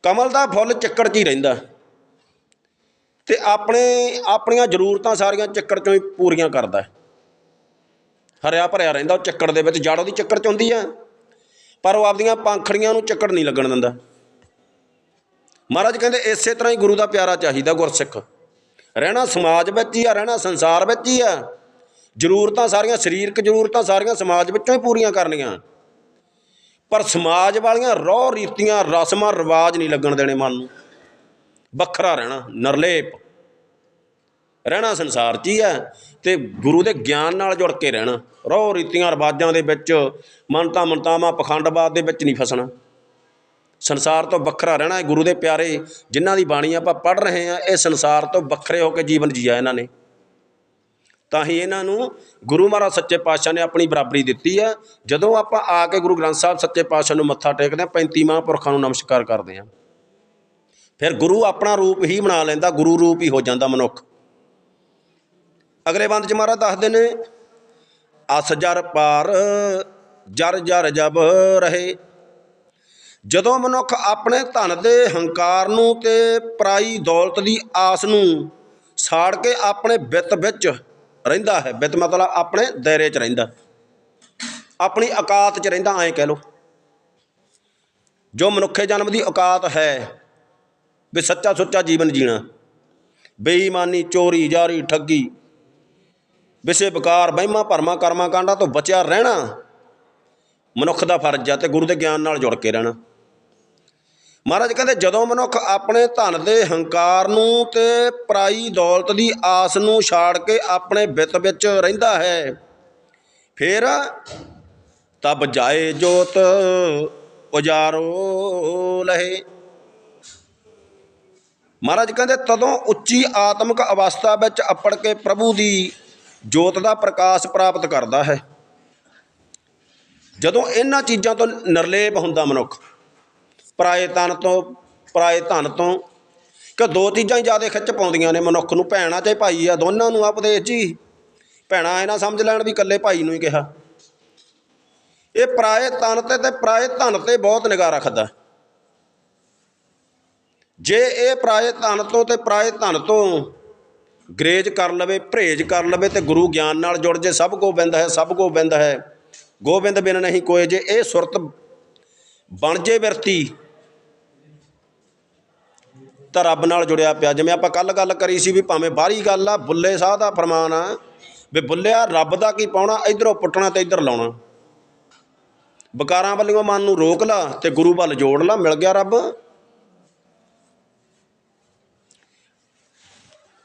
ਕਮਲ ਦਾ ਫੁੱਲ ਚੱਕਰ 'ਚ ਹੀ ਰਹਿੰਦਾ। ਤੇ ਆਪਣੇ, ਆਪਣੀਆਂ ਜ਼ਰੂਰਤਾਂ ਸਾਰੀਆਂ ਚੱਕਰ 'ਚੋਂ ਹੀ ਪੂਰੀਆਂ ਕਰਦਾ। ਹਰਿਆ ਭਰਿਆ ਰਹਿੰਦਾ ਉਹ ਚੱਕਰ ਦੇ ਵਿੱਚ ਜੜ ਉਹਦੀ ਚੱਕਰ 'ਚ ਹੁੰਦੀ ਆ। ਪਰ ਉਹ ਆਪਦੀਆਂ ਪੰਖੜੀਆਂ ਨੂੰ ਚੱਕੜ ਨਹੀਂ ਲੱਗਣ ਦਿੰਦਾ। ਮਹਾਰਾਜ ਕਹਿੰਦੇ, ਇਸੇ ਤਰ੍ਹਾਂ ਹੀ ਗੁਰੂ ਦਾ ਪਿਆਰਾ ਚਾਹੀਦਾ ਗੁਰਸਿੱਖ। ਰਹਿਣਾ ਸਮਾਜ ਵਿੱਚ ਹੀ ਆ, ਰਹਿਣਾ ਸੰਸਾਰ ਵਿੱਚ ਹੀ ਆ। ਜ਼ਰੂਰਤਾਂ ਸਾਰੀਆਂ, ਸਰੀਰਕ ਜ਼ਰੂਰਤਾਂ ਸਾਰੀਆਂ ਸਮਾਜ ਵਿੱਚੋਂ ਹੀ ਪੂਰੀਆਂ ਕਰਨੀਆਂ। ਪਰ ਸਮਾਜ ਵਾਲੀਆਂ ਰੋਹ ਰੀਤੀਆਂ, ਰਸਮਾਂ, ਰਿਵਾਜ ਨਹੀਂ ਲੱਗਣ ਦੇਣੇ ਮਨ ਨੂੰ। ਵੱਖਰਾ ਰਹਿਣਾ, ਨਿਰਲੇਪ। ਰਹਿਣਾ ਸੰਸਾਰ 'ਚ ਹੀ ਹੈ ਤੇ ਗੁਰੂ ਦੇ ਗਿਆਨ ਨਾਲ ਜੁੜ ਕੇ ਰਹਿਣਾ। ਰੋਹ ਰੀਤੀਆਂ, ਰਿਵਾਜਾਂ ਦੇ ਵਿੱਚ ਮਨਤਾ ਮਨਤਾਵਾਂ ਪਖੰਡਵਾਦ ਦੇ ਵਿੱਚ ਨਹੀਂ ਫਸਣਾ। ਸੰਸਾਰ ਤੋਂ ਵੱਖਰਾ ਰਹਿਣਾ ਹੈ ਗੁਰੂ ਦੇ ਪਿਆਰੇ, ਜਿਨ੍ਹਾਂ ਦੀ ਬਾਣੀ ਆਪਾਂ ਪੜ੍ਹ ਰਹੇ ਹਾਂ, ਇਹ ਸੰਸਾਰ ਤੋਂ ਵੱਖਰੇ ਹੋ ਕੇ ਜੀਵਨ ਜੀਆ ਇਹਨਾਂ ਨੇ। ਤਾਂ ਹੀ ਇਹਨਾਂ ਨੂੰ ਗੁਰੂ ਮਹਾਰਾਜ ਸੱਚੇ ਪਾਤਸ਼ਾਹ ਨੇ ਆਪਣੀ ਬਰਾਬਰੀ ਦਿੱਤੀ ਆ ਜਦੋਂ ਆਪਾਂ ਆ ਕੇ ਗੁਰੂ ਗ੍ਰੰਥ ਸਾਹਿਬ ਸੱਚੇ ਪਾਤਸ਼ਾਹ ਨੂੰ ਮੱਥਾ ਟੇਕਦੇ ਹਾਂ 35 ਮਹਾਂਪੁਰਖਾਂ ਨੂੰ ਨਮਸਕਾਰ ਕਰਦੇ ਹਾਂ। ਫਿਰ ਗੁਰੂ ਆਪਣਾ ਰੂਪ ਹੀ ਬਣਾ ਲੈਂਦਾ, ਗੁਰੂ ਰੂਪ ਹੀ ਹੋ ਜਾਂਦਾ ਮਨੁੱਖ। ਅਗਲੇ ਬੰਦ ਚ ਮਹਾਰਾਜ ਦੱਸਦੇ ਨੇ, ਅਸ ਜਰ ਪਾਰ, ਜਰ ਜਰ ਜਬ ਰਹੇ। ਜਦੋਂ ਮਨੁੱਖ ਆਪਣੇ ਧਨ ਦੇ ਹੰਕਾਰ ਨੂੰ ਤੇ ਪਰਾਈ ਦੌਲਤ ਦੀ ਆਸ ਨੂੰ ਸਾੜ ਕੇ ਆਪਣੇ ਵਿੱਤ ਵਿੱਚ ਰਹਿੰਦਾ ਹੈ। ਬਿਤ ਮਤਲਬ ਆਪਣੇ ਦਾਇਰੇ 'ਚ ਰਹਿੰਦਾ। ਆਪਣੀ ਔਕਾਤ 'ਚ ਰਹਿੰਦਾ, ਐਂ ਕਹਿ ਲੋ ਜੋ ਮਨੁੱਖੇ ਜਨਮ ਦੀ ਔਕਾਤ ਹੈ, ਵੀ ਸੱਚਾ ਸੁੱਚਾ ਜੀਵਨ ਜੀਣਾ। ਬੇਈਮਾਨੀ, ਚੋਰੀ, ਜਾਰੀ, ਠੱਗੀ, ਵਿਸੇ ਵਿਕਾਰ, ਵਹਿਮਾਂ, ਭਰਮਾਂ, ਕਰਮਾਂ, ਕਾਂਡਾਂ ਤੋਂ ਬਚਿਆ ਰਹਿਣਾ, ਮਨੁੱਖ ਦਾ ਫਰਜ਼ ਆ ਤੇ ਗੁਰੂ ਦੇ ਗਿਆਨ ਨਾਲ ਜੁੜ ਕੇ ਰਹਿਣਾ। ਮਹਾਰਾਜ ਕਹਿੰਦੇ, ਜਦੋਂ ਮਨੁੱਖ ਆਪਣੇ ਧਨ ਦੇ ਹੰਕਾਰ ਨੂੰ ਤੇ ਪਰਾਈ ਦੌਲਤ ਦੀ ਆਸ ਨੂੰ ਛਾੜ ਕੇ ਆਪਣੇ ਵਿੱਤ ਵਿੱਚ ਰਹਿੰਦਾ ਹੈ, ਫਿਰ ਤਬ ਜਾਏ ਜੋਤ ਉਜਾਰੋ ਲਹੇ। ਮਹਾਰਾਜ ਕਹਿੰਦੇ, ਤਦੋਂ ਉੱਚੀ ਆਤਮਿਕ ਅਵਸਥਾ ਵਿੱਚ ਅਪੜ ਕੇ ਪ੍ਰਭੂ ਦੀ ਜੋਤ ਦਾ ਪ੍ਰਕਾਸ਼ ਪ੍ਰਾਪਤ ਕਰਦਾ ਹੈ। ਜਦੋਂ ਇਹਨਾਂ ਚੀਜ਼ਾਂ ਤੋਂ ਨਿਰਲੇਪ ਹੁੰਦਾ ਮਨੁੱਖ ਪਰਾਏ ਤਨ ਤੋਂ, ਪਰਾਏ ਧਨ ਤੋਂ। ਕਿ ਦੋ ਚੀਜ਼ਾਂ ਹੀ ਜ਼ਿਆਦਾ ਖਿੱਚ ਪਾਉਂਦੀਆਂ ਨੇ ਮਨੁੱਖ ਨੂੰ, ਭੈਣਾਂ ਚਾਹੇ ਭਾਈ ਆ, ਦੋਨਾਂ ਨੂੰ ਉਪਦੇਸ਼ ਜੀ ਭੈਣਾਂ ਇਹ ਨਾ ਸਮਝ ਲੈਣ ਵੀ ਇਕੱਲੇ ਭਾਈ ਨੂੰ ਹੀ ਕਿਹਾ। ਇਹ ਪਰਾਏ ਤਨ ਤੇ ਤੇ ਪਰਾਏ ਧਨ ਤੇ ਬਹੁਤ ਨਿਗਾਹ ਰੱਖਦਾ। ਜੇ ਇਹ ਪਰਾਏ ਧਨ ਤੋਂ ਤੇ ਪਰਾਏ ਧਨ ਤੋਂ ਗਰੇਜ ਕਰ ਲਵੇ ਪਰਹੇਜ ਕਰ ਲਵੇ ਤੇ ਗੁਰੂ ਗਿਆਨ ਨਾਲ ਜੁੜ ਜੇ, ਸਭ ਗੋਬਿੰਦ ਹੈ, ਸਭ ਗੋਬਿੰਦ ਹੈ। ਗੋਬਿੰਦ ਬਿਨ ਨਹੀਂ ਕੋਏ ਜੇ ਇਹ ਸੁਰਤ ਬਣ ਜੇ ਬਿਰਤੀ ਤਾਂ ਰੱਬ ਨਾਲ ਜੁੜਿਆ ਪਿਆ। ਜਿਵੇਂ ਆਪਾਂ ਕੱਲ ਗੱਲ ਕਰੀ ਸੀ ਵੀ ਭਾਵੇਂ ਬਾਹਰੀ ਗੱਲ ਆ, ਬੁੱਲੇ ਸਾਹ ਦਾ ਫਰਮਾਨ ਆ ਵੀ ਬੁੱਲਿਆ ਰੱਬ ਦਾ ਕੀ ਪਾਉਣਾ, ਇਧਰੋਂ ਪੁੱਟਣਾ ਤੇ ਇਧਰ ਲਾਉਣਾ। ਬਕਾਰਾਂ ਵੱਲੋਂ ਮਨ ਨੂੰ ਰੋਕ ਲਾ ਤੇ ਗੁਰੂ ਵੱਲ ਜੋੜ ਲਾ, ਮਿਲ ਗਿਆ ਰੱਬ।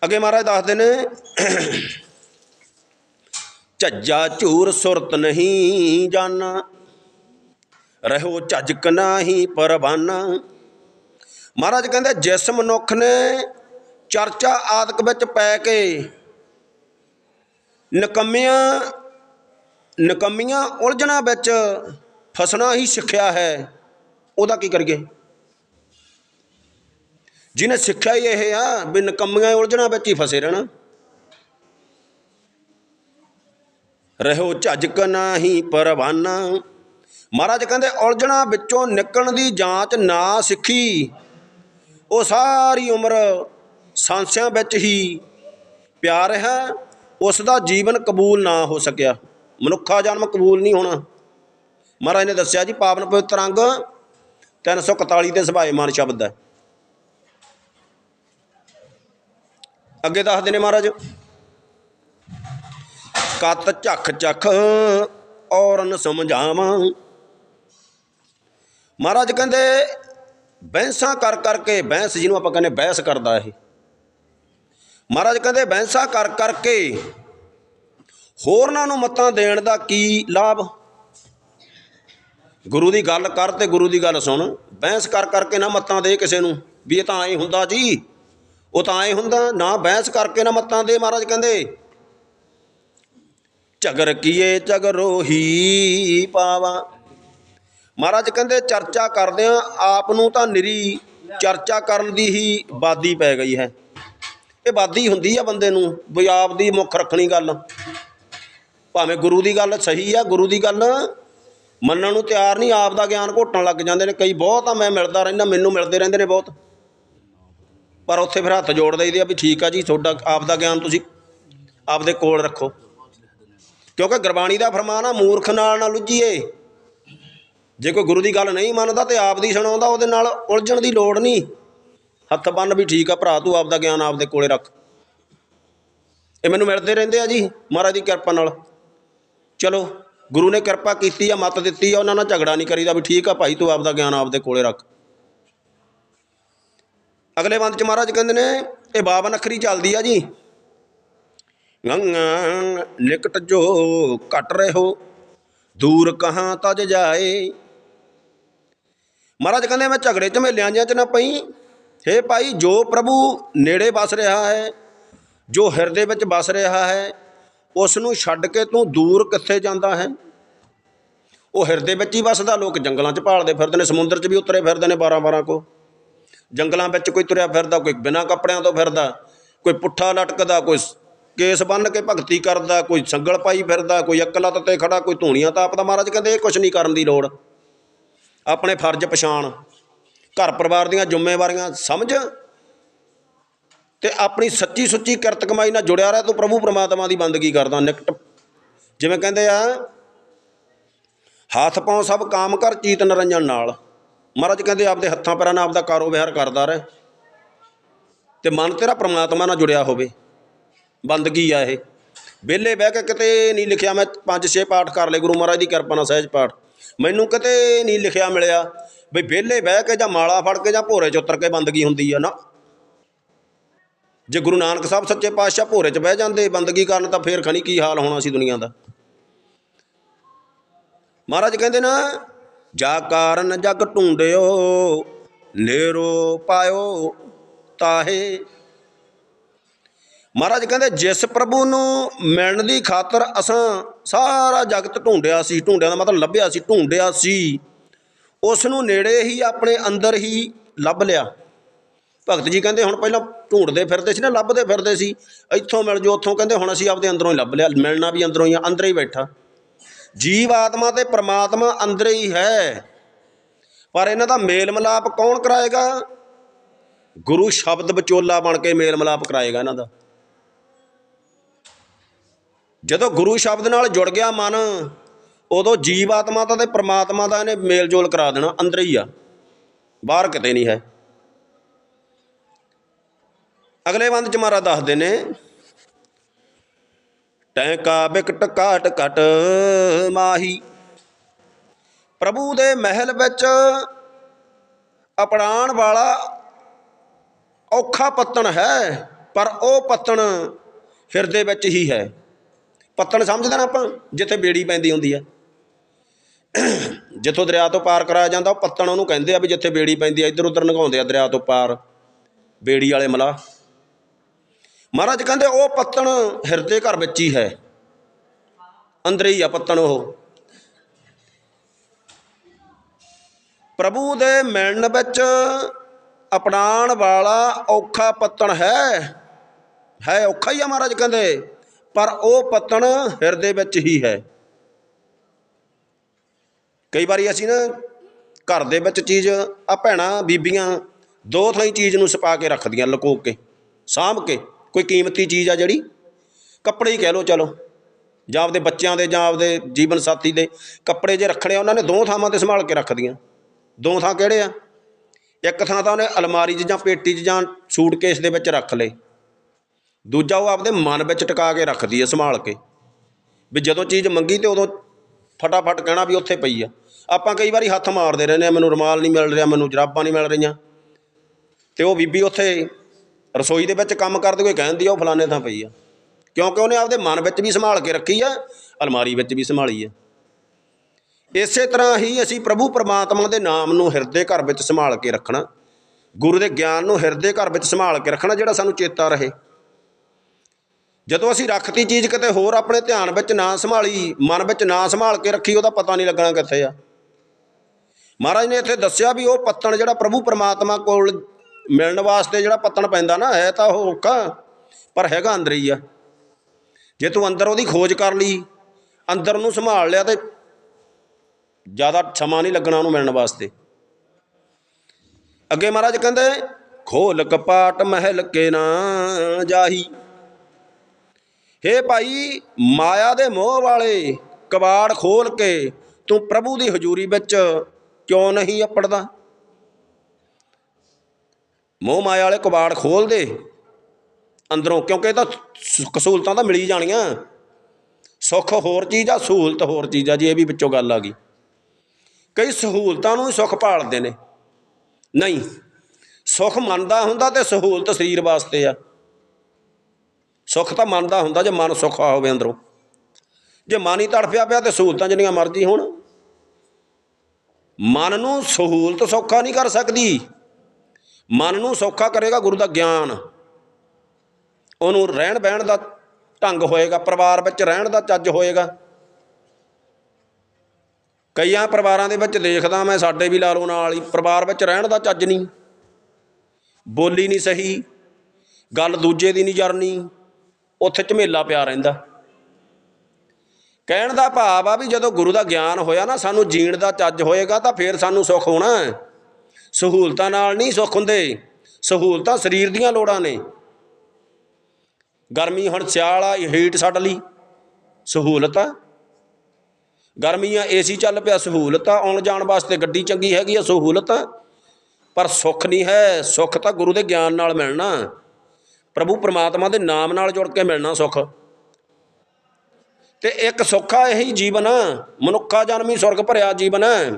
ਅੱਗੇ ਮਹਾਰਾਜ ਦੱਸਦੇ ਨੇ, ਝੱਜਾ ਝੂਰ ਸੁਰਤ ਨਹੀਂ ਜਾਣਾ, ਰਹੋ ਝਜਕ ਨਾਹੀ ਪਰਵਾਨਾ। ਮਹਾਰਾਜ ਕਹਿੰਦੇ, ਜਿਸ ਮਨੁੱਖ ਨੇ ਚਰਚਾ ਆਦਿਕ ਵਿੱਚ ਪੈ ਕੇ ਨਕੰਮੀਆਂ ਨਕੰਮੀਆਂ ਉਲਝਣਾ ਵਿੱਚ ਫਸਣਾ ਹੀ ਸਿੱਖਿਆ ਹੈ, ਉਹਦਾ ਕੀ ਕਰੀਏ? ਜਿਹਨੇ ਸਿੱਖਿਆ ਹੀ ਇਹ ਆ ਵੀ ਨਕੰਮੀਆਂ ਉਲਝਣਾ ਵਿੱਚ ਹੀ ਫਸੇ ਰਹਿਣਾ। ਰਹੋ ਝਜਕ ਨਾਹੀ ਪਰਵਾਨਾ। ਮਹਾਰਾਜ ਕਹਿੰਦੇ, ਉਲਝਣਾ ਵਿੱਚੋਂ ਨਿਕਲਣ ਦੀ ਜਾਂਚ ਨਾ ਸਿੱਖੀ। ਉਹ ਸਾਰੀ ਉਮਰ ਸੰਸਿਆਂ ਵਿੱਚ ਹੀ ਪਿਆ ਰਿਹਾ ਉਸ ਦਾ ਜੀਵਨ ਕਬੂਲ ਨਾ ਹੋ ਸਕਿਆ। ਮਨੁੱਖਾ ਜਨਮ ਕਬੂਲ ਨਹੀਂ ਹੋਣਾ। ਮਹਾਰਾਜ ਨੇ ਦੱਸਿਆ ਜੀ, ਪਾਵਨ ਪਵਿੱਤਰ ਅੰਗ 341 ਤੇ ਸੁਭਾਏਮਾਨ ਸ਼ਬਦ ਹੈ। ਅੱਗੇ ਦੱਸਦੇ ਨੇ ਮਹਾਰਾਜ, ਕਤ ਝੱਖ ਝੱਖ ਔਰਨ ਸਮਝਾਵਾਂ। ਮਹਾਰਾਜ ਕਹਿੰਦੇ ਬਹਿਸਾਂ ਕਰ ਕਰਕੇ ਬੈਂਸ ਜਿਹਨੂੰ ਆਪਾਂ ਕਹਿੰਦੇ ਬਹਿਸ ਕਰਦਾ ਇਹ। ਮਹਾਰਾਜ ਕਹਿੰਦੇ ਬਹਿਸਾਂ ਕਰ ਕਰਕੇ ਹੋਰਨਾਂ ਨੂੰ ਮੱਤਾਂ ਦੇਣ ਦਾ ਕੀ ਲਾਭ? ਗੁਰੂ ਦੀ ਗੱਲ ਕਰ ਤੇ ਗੁਰੂ ਦੀ ਗੱਲ ਸੁਣ। ਬਹਿਸ ਕਰ ਕਰਕੇ ਨਾ ਮੱਤਾਂ ਦੇ ਕਿਸੇ ਨੂੰ। ਵੀ ਇਹ ਤਾਂ ਐ ਹੁੰਦਾ ਜੀ। ਉਹ ਤਾਂ ਐ ਹੁੰਦਾ, ਨਾ ਬਹਿਸ ਕਰਕੇ ਨਾ ਮੱਤਾਂ ਦੇ, ਮਹਾਰਾਜ ਕਹਿੰਦੇ। ਝਗਰ ਕੀਏ ਝਗਰੋ ਹੀ ਪਾਵਾ। ਮਹਾਰਾਜ ਕਹਿੰਦੇ, ਚਰਚਾ ਕਰਦੇ ਆ ਆਪ ਨੂੰ ਤਾਂ ਨਿਰੀ ਚਰਚਾ ਕਰਨ ਦੀ ਹੀ ਬਾਦੀ ਪੈ ਗਈ ਹੈ। ਇਹ ਬਾਦੀ ਹੁੰਦੀ ਆ ਬੰਦੇ ਨੂੰ, ਵੀ ਆਪ ਦੀ ਮੁੱਖ ਰੱਖਣੀ ਗੱਲ। ਭਾਵੇਂ ਗੁਰੂ ਦੀ ਗੱਲ ਸਹੀ ਆ, ਗੁਰੂ ਦੀ ਗੱਲ ਮੰਨਣ ਨੂੰ ਤਿਆਰ ਨਹੀਂ, ਆਪ ਦਾ ਗਿਆਨ ਘੋਟਣ ਲੱਗ ਜਾਂਦੇ ਨੇ। ਕਈ ਬਹੁਤ ਆ, ਮੈਂ ਮਿਲਦਾ ਰਹਿੰਦਾ, ਮੈਨੂੰ ਮਿਲਦੇ ਰਹਿੰਦੇ ਨੇ ਬਹੁਤ। ਪਰ ਉੱਥੇ ਫਿਰ ਹੱਥ ਜੋੜ ਦਈਦੇ ਆ ਵੀ ਠੀਕ ਆ ਜੀ, ਤੁਹਾਡਾ ਆਪ ਦਾ ਗਿਆਨ ਤੁਸੀਂ ਆਪਦੇ ਕੋਲ ਰੱਖੋ। ਕਿਉਂਕਿ ਗੁਰਬਾਣੀ ਦਾ ਫਰਮਾਨ ਆ, ਮੂਰਖ ਨਾਲ ਨਾ ਲੁੱਝੀਏ। ਜੇ ਕੋਈ ਗੁਰੂ ਦੀ ਗੱਲ ਨਹੀਂ ਮੰਨਦਾ ਤੇ ਆਪ ਦੀ ਸੁਣਾਉਂਦਾ, ਉਹਦੇ ਨਾਲ ਉਲਝਣ ਦੀ ਲੋੜ ਨਹੀਂ। ਹੱਥ ਬੰਨ ਵੀ ਠੀਕ ਆ, ਭਰਾ ਤੂੰ ਆਪ ਦਾ ਗਿਆਨ ਆਪਦੇ ਕੋਲੇ ਰੱਖ। ਇਹ ਮੈਨੂੰ ਮਿਲਦੇ ਰਹਿੰਦੇ ਆ ਜੀ, ਮਹਾਰਾਜ ਦੀ ਕਿਰਪਾ ਨਾਲ। ਚਲੋ, ਗੁਰੂ ਨੇ ਕਿਰਪਾ ਕੀਤੀ ਆ, ਮਤ ਦਿੱਤੀ ਆ, ਉਹਨਾਂ ਨਾਲ ਝਗੜਾ ਨਹੀਂ ਕਰੀਦਾ ਵੀ ਠੀਕ ਆ ਭਾਈ, ਤੂੰ ਆਪ ਦਾ ਗਿਆਨ ਆਪਦੇ ਕੋਲੇ ਰੱਖ। ਅਗਲੇ ਬੰਦ ਚ ਮਹਾਰਾਜ ਕਹਿੰਦੇ ਨੇ, ਇਹ ਬਾਵਨ ਅੱਖਰੀ ਚੱਲਦੀ ਆ ਜੀ। ਗੰਗਾ ਨਿਕਟ ਜੋ ਘਟ ਰਹੋ, ਦੂਰ ਕਹਾਂ ਤਜ ਜਾਏ ਮਹਾਰਾਜ ਕਹਿੰਦੇ ਮੈਂ ਝਗੜੇ ਝਮੇਲਿਆਂ ਜਿਹਾਂ ਚ ਨਾ ਪਈ। ਹੇ ਭਾਈ, ਜੋ ਪ੍ਰਭੂ ਨੇੜੇ ਵਸ ਰਿਹਾ ਹੈ, ਜੋ ਹਿਰਦੇ ਵਿੱਚ ਵਸ ਰਿਹਾ ਹੈ, ਉਸ ਨੂੰ ਛੱਡ ਕੇ ਤੂੰ ਦੂਰ ਕਿੱਥੇ ਜਾਂਦਾ ਹੈ? ਉਹ ਹਿਰਦੇ ਵਿੱਚ ਹੀ ਵਸਦਾ, ਲੋਕ ਜੰਗਲਾਂ 'ਚ ਭਾਲਦੇ ਫਿਰਦੇ ਨੇ, ਸਮੁੰਦਰ 'ਚ ਵੀ ਉਤਰੇ ਫਿਰਦੇ ਨੇ 12 12 ਕੋ। ਜੰਗਲਾਂ ਵਿੱਚ ਕੋਈ ਤੁਰਿਆ ਫਿਰਦਾ, ਕੋਈ ਬਿਨਾਂ ਕੱਪੜਿਆਂ ਤੋਂ ਫਿਰਦਾ, ਕੋਈ ਪੁੱਠਾ ਲਟਕਦਾ, ਕੋਈ ਕੇਸ ਬੰਨ ਕੇ ਭਗਤੀ ਕਰਦਾ, ਕੋਈ ਸੰਗਲ ਪਾਈ ਫਿਰਦਾ, ਕੋਈ ਇੱਕ ਤੇ ਖੜਾ, ਕੋਈ ਧੂਣੀਆਂ ਤਾਂ ਆਪਦਾ ਮਹਾਰਾਜ ਕਹਿੰਦੇ, ਇਹ ਕੁਛ ਨਹੀਂ ਕਰਨ ਦੀ ਲੋੜ। ਆਪਣੇ ਫਰਜ਼ ਪਛਾਣ। ਘਰ ਪਰਿਵਾਰ ਦੀਆਂ ਜ਼ਿੰਮੇਵਾਰੀਆਂ ਸਮਝ ਤੇ ਆਪਣੀ ਸੱਚੀ ਸੁੱਚੀ ਕਿਰਤ ਕਮਾਈ ਨਾਲ ਜੁੜਿਆ ਰਹਿ ਤੂੰ ਪ੍ਰਭੂ ਪਰਮਾਤਮਾ ਦੀ ਬੰਦਗੀ ਕਰਦਾ, ਨਿਕਟ। ਜਿਵੇਂ ਕਹਿੰਦੇ ਆ, ਹੱਥ ਪਾਉ ਸਭ ਕਾਮ ਕਰ, ਚੀਤ ਨਰੰਜਨ ਨਾਲ। ਮਹਾਰਾਜ ਕਹਿੰਦੇ, ਆਪਦੇ ਹੱਥਾਂ ਪੈਰਾਂ ਨਾਲ ਆਪਦਾ ਕਾਰੋਬਾਰ ਕਰਦਾ ਰਹੇ। ਤੇ ਮਨ ਤੇਰਾ ਪ੍ਰਮਾਤਮਾ ਨਾਲ ਜੁੜਿਆ ਹੋਵੇ। ਬੰਦਗੀ ਆ ਇਹ। ਵਿਹਲੇ ਬਹਿ ਕੇ ਕਿਤੇ ਨਹੀਂ ਲਿਖਿਆ, ਮੈਂ ਪੰਜ ਛੇ ਪਾਠ ਕਰ ਲਏ, ਗੁਰੂ ਮਹਾਰਾਜ ਦੀ ਕਿਰਪਾ ਨਾਲ ਸਹਿਜ ਪਾਠ। ਮੈਨੂੰ ਕਿਤੇ ਨਹੀਂ ਲਿਖਿਆ ਮਿਲਿਆ ਵੀ ਵਿਹਲੇ ਬਹਿ ਕੇ ਜਾਂ ਮਾਲਾ ਫੜ ਕੇ ਜਾਂ ਭੋਰੇ 'ਚ ਉਤਰ ਕੇ ਬੰਦਗੀ ਹੁੰਦੀ ਆ ਨਾ। ਜੇ ਗੁਰੂ ਨਾਨਕ ਸਾਹਿਬ ਸੱਚੇ ਪਾਤਸ਼ਾਹ ਭੋਰੇ 'ਚ ਬਹਿ ਜਾਂਦੇ, ਬੰਦਗੀ ਕਰਨ ਤਾਂ ਫੇਰ ਖਣੀ ਕੀ ਹਾਲ ਹੋਣਾ ਸੀ ਦੁਨੀਆ ਦਾ। ਮਹਾਰਾਜ ਕਹਿੰਦੇ ਨਾ, ਜਾ ਕਾਰਨ ਜਗ ਢੂੰਡਿਓ, ਲੇਰੋ ਪਾਇਓ ਤਾਹੇ ਮਹਾਰਾਜ ਕਹਿੰਦੇ, ਜਿਸ ਪ੍ਰਭੂ ਨੂੰ ਮਿਲਣ ਦੀ ਖਾਤਰ ਅਸਾਂ ਸਾਰਾ ਜਗਤ ਢੂੰਡਿਆ ਸੀ, ਢੂੰਡਿਆ ਦਾ ਮਤਲਬ ਲੱਭਿਆ ਸੀ, ਢੂੰਡਿਆ ਸੀ ਉਸ ਨੂੰ ਨੇੜੇ ਹੀ ਆਪਣੇ ਅੰਦਰ ਹੀ ਲੱਭ ਲਿਆ। ਭਗਤ ਜੀ ਕਹਿੰਦੇ, ਹੁਣ ਪਹਿਲਾਂ ਢੂੰਡਦੇ ਫਿਰਦੇ ਸੀ ਨਾ, ਲੱਭਦੇ ਫਿਰਦੇ ਸੀ, ਇੱਥੋਂ ਮਿਲ ਜੋ ਉੱਥੋਂ ਕਹਿੰਦੇ, ਹੁਣ ਅਸੀਂ ਆਪਦੇ ਅੰਦਰੋਂ ਹੀ ਲੱਭ ਲਿਆ, ਮਿਲਣਾ ਵੀ ਅੰਦਰੋਂ ਹੀ ਆ, ਅੰਦਰ ਹੀ ਬੈਠਾ। ਜੀਵ ਆਤਮਾ ਤੇ ਪ੍ਰਮਾਤਮਾ ਅੰਦਰ ਹੀ ਹੈ। ਪਰ ਇਹਨਾਂ ਦਾ ਮੇਲ ਮਿਲਾਪ ਕੌਣ ਕਰਾਏਗਾ? ਗੁਰੂ ਸ਼ਬਦ ਵਿਚੋਲਾ ਬਣ ਕੇ ਮੇਲ ਮਿਲਾਪ ਕਰਾਏਗਾ ਇਹਨਾਂ ਦਾ। ਜਦੋਂ ਗੁਰੂ ਸ਼ਬਦ ਨਾਲ ਜੁੜ ਗਿਆ ਮਨ, ਉਦੋਂ ਜੀਵ ਆਤਮਾ ਦਾ ਤੇ ਪ੍ਰਮਾਤਮਾ ਦਾ ਇਹਨੇ ਮੇਲ ਜੋਲ ਕਰਾ ਦੇਣਾ, ਅੰਦਰ ਹੀ ਆ। ਬਾਹਰ ਕਿਤੇ ਨਹੀਂ ਹੈ। ਅਗਲੇ ਬੰਦ ਚ ਮਾਰਾ ਦੱਸਦੇ ਨੇ, ਟੈਂਕਾ ਬਿਕਟ ਕਾਟ ਕਟ ਮਾਹੀ। ਪ੍ਰਭੂ ਦੇ ਮਹਿਲ ਵਿੱਚ ਅਪਣਾਣ ਵਾਲਾ ਔਖਾ ਪੱਤਣ ਹੈ, ਪਰ ਉਹ ਪੱਤਣ ਹਿਰਦੇ ਵਿੱਚ ਹੀ ਹੈ। ਪੱਤਣ ਸਮਝਦੇ ਨਾ ਆਪਾਂ, ਜਿੱਥੇ ਬੇੜੀ ਪੈਂਦੀ ਹੁੰਦੀ ਆ। ਜਿੱਥੋਂ ਦਰਿਆ ਤੋਂ ਪਾਰ ਕਰਾਇਆ ਜਾਂਦਾ, ਉਹ ਪੱਤਣ ਉਹਨੂੰ ਕਹਿੰਦੇ ਆ ਵੀ ਜਿੱਥੇ ਬੇੜੀ ਪੈਂਦੀ ਆ ਇੱਧਰ ਉੱਧਰ ਨਗਾਉਂਦੇ ਆ ਦਰਿਆ ਤੋਂ ਪਾਰ, ਬੇੜੀ ਵਾਲੇ ਮਲਾ। ਮਹਾਰਾਜ ਕਹਿੰਦੇ, ਉਹ ਪੱਤਣ ਹਿਰਦੇ ਘਰ ਵਿੱਚ ਹੀ ਹੈ। ਅੰਦਰ ਹੀ ਆ ਪੱਤਣ ਉਹ। ਪ੍ਰਭੂ ਦੇ ਮਿਲਣ ਵਿੱਚ ਅਪਣਾਉਣ ਵਾਲਾ ਔਖਾ ਪੱਤਣ ਹੈ। ਹੈ ਔਖਾ ਹੀ ਆ ਮਹਾਰਾਜ ਕਹਿੰਦੇ। ਪਰ ਉਹ ਪੱਤਣ ਹਿਰਦੇ ਵਿੱਚ ਹੀ ਹੈ। ਕਈ ਵਾਰੀ ਅਸੀਂ ਨਾ ਘਰ ਦੇ ਵਿੱਚ ਚੀਜ਼, ਆ ਭੈਣਾਂ, ਬੀਬੀਆਂ ਦੋ ਥਾਈ ਚੀਜ਼ ਨੂੰ ਛਪਾ ਕੇ ਰੱਖਦੀਆਂ ਲੁਕੋ ਕੇ, ਸਾਂਭ ਕੇ, ਕੋਈ ਕੀਮਤੀ ਚੀਜ਼ ਆ ਜਿਹੜੀ, ਕੱਪੜੇ ਹੀ ਕਹਿ ਲਓ ਚਲੋ। ਜਾਂ ਆਪਦੇ ਬੱਚਿਆਂ ਦੇ ਜਾਂ ਆਪਦੇ ਜੀਵਨ ਸਾਥੀ ਦੇ ਕੱਪੜੇ ਜੇ ਰੱਖਣੇ ਉਹਨਾਂ ਨੇ ਦੋ ਥਾਵਾਂ ਤੇ ਸੰਭਾਲ ਕੇ ਰੱਖਦੀਆਂ। ਦੋ ਥਾਂ ਕਿਹੜੇ ਆ? ਇੱਕ ਥਾਂ ਤਾਂ ਉਹਨੇ ਅਲਮਾਰੀ 'ਚ ਜਾਂ ਪੇਟੀ 'ਚ ਜਾਂ ਸੂਟਕੇਸ ਦੇ ਵਿੱਚ ਰੱਖ ਲਏ। ਦੂਜਾ ਉਹ ਆਪਦੇ ਮਨ ਵਿੱਚ ਟਿਕਾ ਕੇ ਰੱਖਦੀ ਹੈ ਸੰਭਾਲ ਕੇ। ਵੀ ਜਦੋਂ ਚੀਜ਼ ਮੰਗੀ ਤੇ ਉਦੋਂ ਫਟਾਫਟ ਕਹਿਣਾ ਵੀ ਉੱਥੇ ਪਈ ਆ। ਆਪਾਂ ਕਈ ਵਾਰੀ ਹੱਥ ਮਾਰਦੇ ਰਹਿੰਦੇ ਆ, ਮੈਨੂੰ ਰੁਮਾਲ ਨਹੀਂ ਮਿਲ ਰਿਹਾ, ਮੈਨੂੰ ਜਰਾਬਾਂ ਨਹੀਂ ਮਿਲ ਰਹੀਆਂ। ਤੇ ਉਹ ਬੀਬੀ ਉੱਥੇ ਰਸੋਈ ਦੇ ਵਿੱਚ ਕੰਮ ਕਰਦੇ ਕੋਈ ਕਹਿੰਦੀ ਆ, ਉਹ ਫਲਾਣੇ ਥਾਂ ਪਈ ਆ। ਕਿਉਂਕਿ ਉਹਨੇ ਆਪਦੇ ਮਨ ਵਿੱਚ ਵੀ ਸੰਭਾਲ ਕੇ ਰੱਖੀ ਆ, ਅਲਮਾਰੀ ਵਿੱਚ ਵੀ ਸੰਭਾਲੀ ਆ। ਇਸੇ ਤਰ੍ਹਾਂ ਹੀ ਅਸੀਂ ਪ੍ਰਭੂ ਪਰਮਾਤਮਾ ਦੇ ਨਾਮ ਨੂੰ ਹਿਰਦੇ ਘਰ ਵਿੱਚ ਸੰਭਾਲ ਕੇ ਰੱਖਣਾ, ਗੁਰੂ ਦੇ ਗਿਆਨ ਨੂੰ ਹਿਰਦੇ ਘਰ ਵਿੱਚ ਸੰਭਾਲ ਕੇ ਰੱਖਣਾ ਜਿਹੜਾ ਸਾਨੂੰ ਚੇਤਾ ਰਹੇ। ਜਦੋਂ ਅਸੀਂ ਰੱਖਤੀ ਚੀਜ਼ ਕਿਤੇ ਹੋਰ ਆਪਣੇ ਧਿਆਨ ਵਿੱਚ ਨਾ ਸੰਭਾਲੀ, ਮਨ ਵਿੱਚ ਨਾ ਸੰਭਾਲ ਕੇ ਰੱਖੀ, ਉਹਦਾ ਪਤਾ ਨਹੀਂ ਲੱਗਣਾ ਕਿੱਥੇ ਆ। ਮਹਾਰਾਜ ਨੇ ਇੱਥੇ ਦੱਸਿਆ ਵੀ ਉਹ ਪੱਤਣ ਜਿਹੜਾ ਪ੍ਰਭੂ ਪਰਮਾਤਮਾ ਕੋਲ ਮਿਲਣ ਵਾਸਤੇ ਜਿਹੜਾ ਪੱਤਣ ਪੈਂਦਾ ਨਾ ਹੈ ਤਾਂ ਉਹ ਔਖਾ, ਪਰ ਹੈਗਾ ਅੰਦਰ ਹੀ ਆ। ਜੇ ਤੂੰ ਅੰਦਰ ਉਹਦੀ ਖੋਜ ਕਰ ਲਈ, ਅੰਦਰ ਨੂੰ ਸੰਭਾਲ ਲਿਆ ਤੇ ਜ਼ਿਆਦਾ ਸਮਾਂ ਨਹੀਂ ਲੱਗਣਾ ਉਹਨੂੰ ਮਿਲਣ ਵਾਸਤੇ। ਅੱਗੇ ਮਹਾਰਾਜ ਕਹਿੰਦੇ ਖੋਲ ਕਪਾਟ ਮਹਿਲ ਕੇ ਨਾ ਜਾਹੀ। ਹੇ ਭਾਈ, ਮਾਇਆ ਦੇ ਮੋਹ ਵਾਲੇ ਕਬਾੜ ਖੋਲ ਕੇ ਤੂੰ ਪ੍ਰਭੂ ਦੀ ਹਜ਼ੂਰੀ ਵਿੱਚ ਕਿਉਂ ਨਹੀਂ ਅਪੜਦਾ? ਮੋਹ ਮਾਇਆ ਵਾਲੇ ਕਬਾੜ ਖੋਲ ਦੇ। ਅੰਦਰੋਂ ਕਿਉਂਕਿ ਇਹ ਤਾਂ ਸੁੱਖ ਸਹੂਲਤਾਂ ਤਾਂ ਮਿਲੀ ਜਾਣੀਆਂ। ਸੁੱਖ ਹੋਰ ਚੀਜ਼ ਆ, ਸਹੂਲਤ ਹੋਰ ਚੀਜ਼ ਆ ਜੀ, ਇਹ ਵੀ ਵਿੱਚੋਂ ਗੱਲ ਆ ਗਈ। ਕਈ ਸਹੂਲਤਾਂ ਨੂੰ ਸੁੱਖ ਭਾਲਦੇ ਨੇ। ਨਹੀਂ, ਸੁੱਖ ਮੰਨਦਾ ਹੁੰਦਾ ਤੇ ਸਹੂਲਤ ਸਰੀਰ ਵਾਸਤੇ ਆ। ਸੁੱਖ ਤਾਂ ਮਨ ਦਾ ਹੁੰਦਾ ਜੇ ਮਨ ਸੁੱਖਾ ਹੋਵੇ ਅੰਦਰੋਂ। ਜੇ ਮਨ ਹੀ ਤੜਫਿਆ ਪਿਆ ਤੇ ਸਹੂਲਤਾਂ ਜਿੰਨੀਆਂ ਮਰਜ਼ੀ ਹੋਣ। ਮਨ ਨੂੰ ਸਹੂਲਤ ਸੌਖਾ ਨਹੀਂ ਕਰ ਸਕਦੀ। ਮਨ ਨੂੰ ਸੌਖਾ ਕਰੇਗਾ ਗੁਰੂ ਦਾ ਗਿਆਨ। ਉਹਨੂੰ ਰਹਿਣ ਬਹਿਣ ਦਾ ਢੰਗ ਹੋਏਗਾ, ਪਰਿਵਾਰ ਵਿੱਚ ਰਹਿਣ ਦਾ ਚੱਜ ਹੋਏਗਾ। ਕਈਆਂ ਪਰਿਵਾਰਾਂ ਦੇ ਵਿੱਚ ਦੇਖਦਾ ਮੈਂ, ਸਾਡੇ ਵੀ ਲਾ ਲਓ ਨਾਲ ਹੀ, ਪਰਿਵਾਰ ਵਿੱਚ ਰਹਿਣ ਦਾ ਚੱਜ ਨਹੀਂ। ਬੋਲੀ ਨਹੀਂ ਸਹੀ, ਗੱਲ ਦੂਜੇ ਦੀ ਨਹੀਂ ਜਰਨੀ। ਉੱਥੇ ਝਮੇਲਾ ਪਿਆ ਰਹਿੰਦਾ। ਕਹਿਣ ਦਾ ਭਾਵ ਆ ਵੀ ਜਦੋਂ ਗੁਰੂ ਦਾ ਗਿਆਨ ਹੋਇਆ ਨਾ, ਸਾਨੂੰ ਜੀਣ ਦਾ ਚੱਜ ਹੋਏਗਾ ਤਾਂ ਫੇਰ ਸਾਨੂੰ ਸੁੱਖ ਹੋਣਾ ਸਹੂਲਤਾਂ ਨਾਲ ਨਹੀਂ ਸੁੱਖ ਹੁੰਦੇ। ਸਹੂਲਤਾਂ ਸਰੀਰ ਦੀਆਂ ਲੋੜਾਂ ਨੇ। ਗਰਮੀ ਹੁਣ ਸਿਆਲ ਆ ਹੀਟ ਛੱਡ ਲਈ। ਸਹੂਲਤ। ਆ ਗਰਮੀ ਆ ਏਸੀ ਚੱਲ ਪਿਆ, ਸਹੂਲਤ। ਆ ਆਉਣ ਜਾਣ ਵਾਸਤੇ ਗੱਡੀ ਚੰਗੀ ਹੈਗੀ ਆ, ਸਹੂਲਤ। ਆ ਪਰ ਸੁੱਖ ਨਹੀਂ ਹੈ। ਸੁੱਖ ਤਾਂ ਗੁਰੂ ਦੇ ਗਿਆਨ ਨਾਲ ਮਿਲਣਾ। ਪ੍ਰਭੂ ਪਰਮਾਤਮਾ ਦੇ ਨਾਮ ਨਾਲ ਜੁੜ ਕੇ ਮਿਲਣਾ ਸੁੱਖ। ਤੇ ਇੱਕ ਸੁੱਖਾ ਇਹੀ ਜੀਵਨ ਆ ਮਨੁੱਖਾ ਜਨਮੀ ਸੁਰਗ ਭਰਿਆ ਜੀਵਨ। ਹੈ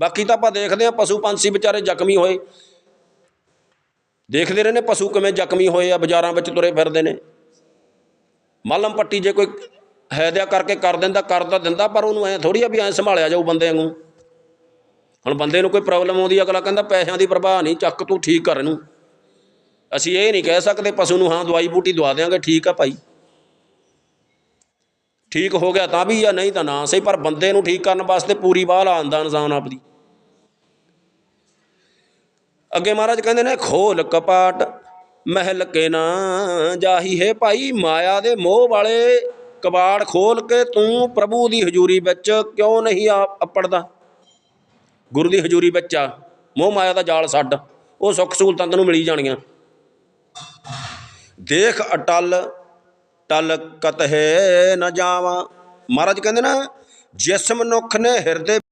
ਬਾਕੀ ਤਾਂ ਆਪਾਂ ਦੇਖਦੇ ਆ ਪਸ਼ੂ ਪੰਛੀ ਵਿਚਾਰੇ ਜ਼ਖਮੀ ਹੋਏ। ਦੇਖਦੇ ਰਹੇ ਨੇ ਪਸ਼ੂ ਕਿਵੇਂ ਜ਼ਖਮੀ ਹੋਏ ਆ, ਬਾਜ਼ਾਰਾਂ ਵਿੱਚ ਤੁਰੇ ਫਿਰਦੇ ਨੇ। ਮਲਮ ਪੱਟੀ ਜੇ ਕੋਈ ਹੈਦਿਆ ਕਰਕੇ ਕਰ ਦਿੰਦਾ, ਕਰ ਤਾਂ ਦਿੰਦਾ, ਪਰ ਉਹਨੂੰ ਐ ਥੋੜੀ ਆ ਵੀ ਐ ਸੰਭਾਲਿਆ ਜਾਊ ਬੰਦੇ ਵਾਂਗੂ। ਹੁਣ ਬੰਦੇ ਨੂੰ ਕੋਈ ਪ੍ਰੋਬਲਮ ਆਉਂਦੀ, ਅਗਲਾ ਕਹਿੰਦਾ ਪੈਸਿਆਂ ਦੀ ਪਰਵਾਹ ਨਹੀਂ, ਚੱਕ ਤੂੰ ਠੀਕ ਕਰ ਇਹਨੂੰ। ਅਸੀਂ ਇਹ ਨਹੀਂ ਕਹਿ ਸਕਦੇ ਪਸ਼ੂ ਨੂੰ ਹਾਂ ਦਵਾਈ ਬੂਟੀ ਦਵਾ ਦਿਆਂਗੇ, ਠੀਕ ਆ ਭਾਈ। ਠੀਕ ਹੋ ਗਿਆ ਤਾਂ ਵੀ ਜਾਂ ਨਹੀਂ ਤਾਂ ਨਾ ਸਹੀ, ਪਰ ਬੰਦੇ ਨੂੰ ਠੀਕ ਕਰਨ ਵਾਸਤੇ ਪੂਰੀ ਬਾਹ ਲਾਉਂਦਾ ਇਨਸਾਨ ਆਪਦੀ। ਅੱਗੇ ਮਹਾਰਾਜ ਕਹਿੰਦੇ ਨੇ, ਖੋਲ ਕਪਾਟ, ਮਹਿਲ ਕੇ ਨਾ ਜਾਹੀ ਹੈ ਭਾਈ, ਮਾਇਆ ਦੇ ਮੋਹ ਵਾਲੇ ਕਬਾੜ ਖੋਲ ਕੇ ਤੂੰ ਪ੍ਰਭੂ ਦੀ ਹਜ਼ੂਰੀ ਵਿੱਚ ਕਿਉਂ ਨਹੀਂ ਆ ਅਪੜਦਾ? ਗੁਰੂ ਦੀ ਹਜ਼ੂਰੀ ਵਿੱਚ ਆ, ਮੋਹ ਮਾਇਆ ਦਾ ਜਾਲ ਛੱਡ, ਉਹ ਸੁੱਖ ਸਹੂਲਤਾਂ ਤੈਨੂੰ ਮਿਲੀ ਜਾਣੀਆਂ ਦੇਖ ਅਟਲ ਟਲ ਕਤਹਿ ਨ ਜਾਵਾ। ਮਹਾਰਾਜ ਕਹਿੰਦੇ ਨਾ ਜਿਸ ਮਨੁੱਖ ਨੇ ਹਿਰਦੇ